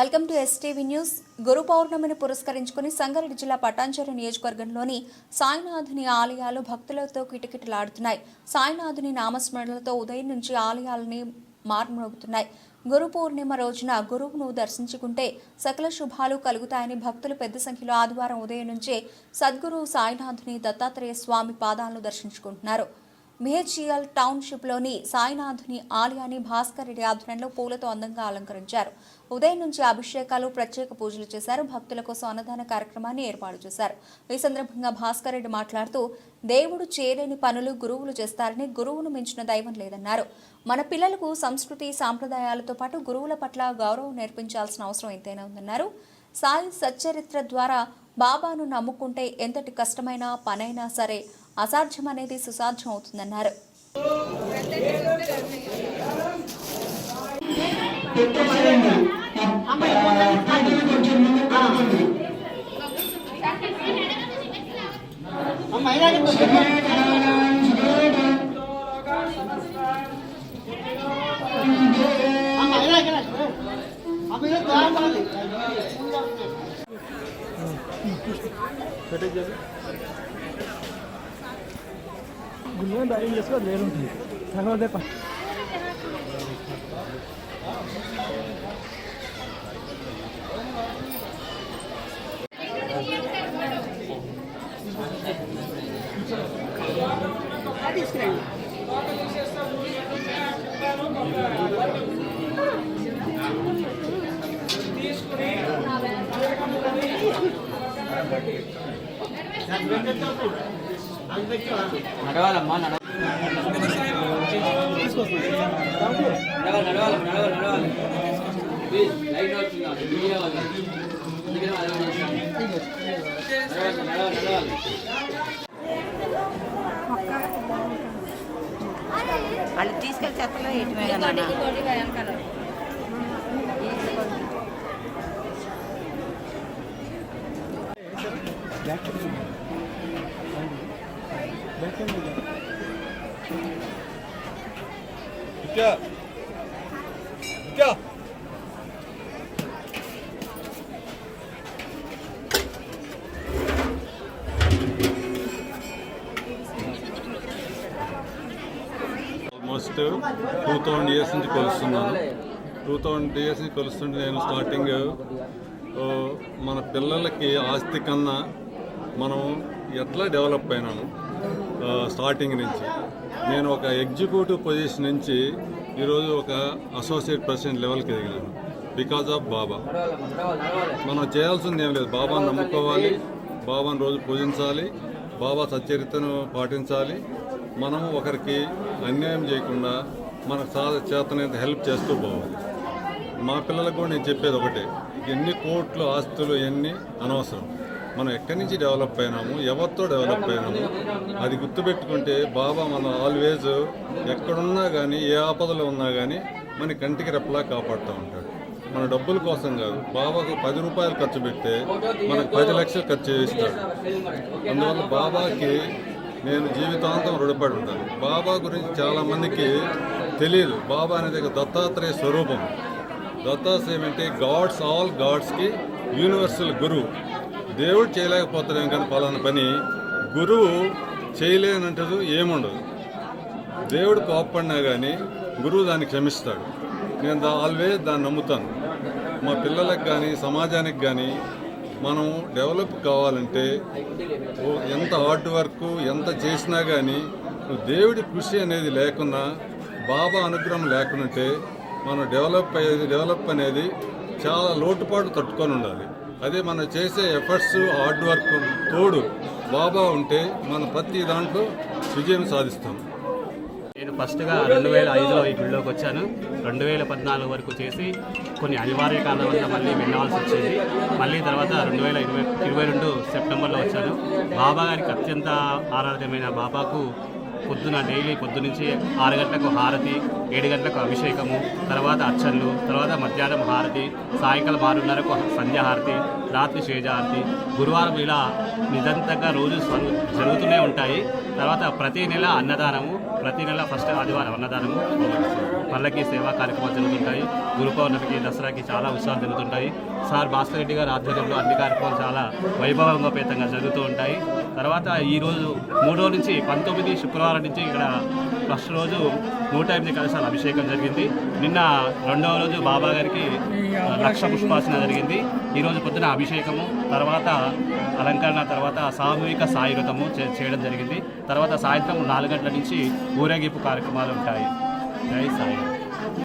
Welcome to STV news Guru పౌర్ణమిని పురస్కరించుకుని సంగారెడ్డి జిల్లా పటాంచెరు నియోజకవర్గంలోని సాయినాథుని ఆలయాలు భక్తులతో కిటకిటలాడుతున్నాయి. సాయినాథుని నామస్మరణలతో ఉదయం నుంచి ఆలయాలని మార్మోగుతున్నాయి. గురు పూర్ణిమ రోజున గురువును దర్శించుకుంటే సకల శుభాలు కలుగుతాయని భక్తులు పెద్ద సంఖ్యలో ఆదివారం ఉదయం నుంచే సద్గురు సాయినాథుని దత్తాత్రేయ స్వామి పాదాలను దర్శించుకుంటున్నారు. బిహెచ్ఈఎల్ టౌన్షిప్లోని సాయినాథుని ఆలయాన్ని భాస్కర్ రెడ్డి ఆధ్వర్యంలో పూలతో అందంగా అలంకరించారు. ఉదయం నుంచి అభిషేకాలు ప్రత్యేక పూజలు చేశారు. భక్తుల కోసం అన్నదాన కార్యక్రమాన్ని ఏర్పాటు చేశారు. ఈ సందర్భంగా భాస్కర్ రెడ్డి మాట్లాడుతూ దేవుడు చేయలేని పనులు గురువులు చేస్తారని గురువును మించిన దైవం లేదన్నారు. మన పిల్లలకు సంస్కృతి సాంప్రదాయాలతో పాటు గురువుల పట్ల గౌరవం నేర్పించాల్సిన అవసరం ఎంతైనా ఉందన్నారు. సాయి సచ్చరిత్ర ద్వారా బాబాను నమ్ముకుంటే ఎంతటి కష్టమైన పనైనా సరే అసాధ్యం అనేది సుసాధ్యం అవుతుందన్నారు గుండె ధైర్యం చేసుకో అది వేరు ఉంటుంది తర్వాత ప- నడవాలమ్మా నడవ నడవాలి నడవాలి నడవాలి నడవాలి. ప్లీజ్ లైట్ అవుతుందా మీడియా వాళ్ళు. అందుకనే వాళ్ళు చేస్తాను నడవాలి నడవాలి నడవాలి. వాళ్ళు తీసుకెళ్ళి చెత్తలో ఎటు నాన్న back almost two thousand years నుంచి కొలుస్తున్నాను. టూ థౌజండ్ ఇయర్స్ నుంచి కొలుస్తుంటే నేను స్టార్టింగ్ uh, మన పిల్లలకి ఆస్తి కన్నా మనం ఎట్లా డెవలప్ అయినాము స్టార్టింగ్ నుంచి. నేను ఒక ఎగ్జిక్యూటివ్ పొజిషన్ నుంచి ఈరోజు ఒక అసోసియేట్ ప్రెసిడెంట్ లెవెల్కి ఎదిగినాను బికాజ్ ఆఫ్ బాబా మనం చేయాల్సింది ఏం లేదు. బాబాను నమ్ముకోవాలి. బాబాను రోజు పూజించాలి. బాబా సచ్చరితను పాటించాలి. మనం ఒకరికి అన్యాయం చేయకుండా మనకు సా చేతనైతే హెల్ప్ చేస్తూ పోవాలి. మా పిల్లలకు కూడా నేను చెప్పేది ఒకటే. ఎన్ని కోట్లు ఆస్తులు ఎన్ని అనవసరం. మనం ఎక్కడి నుంచి డెవలప్ అయినాము ఎవరితో డెవలప్ అయినాము? అది గుర్తుపెట్టుకుంటే బాబా మన ఆల్వేజ్ ఎక్కడున్నా కానీ ఏ ఆపదలో ఉన్నా కానీ మన కంటికి రెప్పలా కాపాడుతూ ఉంటాడు. మన డబ్బుల కోసం కాదు బాబాకు పది రూపాయలు ఖర్చు పెడితే మనకు పది లక్షలు ఖర్చు చేస్తాడు అందువల్ల బాబాకి నేను జీవితాంతం రుణపడి ఉంటాను. బాబా గురించి చాలామందికి తెలియదు. బాబా అనేది ఒక దత్తాత్రేయ స్వరూపం. దత్తాత్రేయం అంటే గాడ్స్ ఆల్ గాడ్స్కి యూనివర్సల్ గురువు. దేవుడు చేయలేకపోతాడేం కానీ పలానా పని గురువు చేయలేనంటది ఏముండదు. దేవుడు కోప్పడినా కానీ గురువు దాన్ని క్షమిస్తాడు. నేను దా ఆల్వేస్ దాన్ని నమ్ముతాను. మా పిల్లలకు కానీ సమాజానికి కానీ మనం డెవలప్ కావాలంటే ఎంత హార్డ్ వర్క్ ఎంత చేసినా కానీ దేవుడి కృషి అనేది లేకున్నా బాబా అనుగ్రహం లేకుంటే మనం డెవలప్ అయ్యేది డెవలప్ అనేది చాలా లోటుపాటు తట్టుకొని ఉండాలి. అదే మనం చేసే ఎఫర్ట్స్ హార్డ్ వర్క్ తోడు బాబా ఉంటే మనం ప్రతి దాంట్లో విజయం సాధిస్తాం. నేను ఫస్ట్గా రెండు వేల ఐదులో ఈ గుడిలోకి వచ్చాను. రెండు వేల పద్నాలుగు వరకు చేసి కొన్ని అనివార్య కారణాల వల్ల మళ్ళీ వెళ్ళవలసి వచ్చింది. మళ్ళీ తర్వాత రెండు వేల ఇరవై ఇరవై రెండు సెప్టెంబర్లో వచ్చాను. బాబా గారికి అత్యంత ఆరాధ్యమైన బాబాకు పొద్దున డైలీ పొద్దు నుంచి ఆరు గంటలకు హారతి ఏడు గంటలకు అభిషేకము తర్వాత అర్చనలు తర్వాత మధ్యాహ్నం హారతి సాయంకాలం ఆరున్నరకు సంధ్యాహారతి రాత్రి శేజహారతి గురువారం ఇలా నిరంతరంగా రోజు జరుగుతూనే ఉంటాయి. తర్వాత ప్రతి నెల అన్నదానము ప్రతి నెల ఫస్ట్ ఆదివారం అన్నదానము. పల్లకి సేవా కార్యక్రమాలు జరుగుతుంటాయి. గురు పౌర్ణమికి దసరాకి చాలా ఉత్సాహాలు జరుగుతుంటాయి. సార్ భాస్కర్ రెడ్డి గారి ఆధ్వర్యంలో అన్ని కార్యక్రమాలు చాలా వైభవంగోపేతంగా జరుగుతూ ఉంటాయి. తర్వాత ఈరోజు రోజు మూడో నుంచి పంతొమ్మిది శుక్రవారం నుంచి ఇక్కడ ఫస్ట్ రోజు నూట ఎనిమిది కలశాల అభిషేకం జరిగింది. నిన్న రెండవ రోజు బాబా గారికి లక్ష పుష్పాసన జరిగింది. ఈరోజు పొద్దున అభిషేకము తర్వాత అలంకరణ తర్వాత సామూహిక సాయుధము చేయడం జరిగింది. తర్వాత సాయంత్రం నాలుగు గంటల నుంచి ఊరేగింపు కార్యక్రమాలు ఉంటాయి. జై సాయి.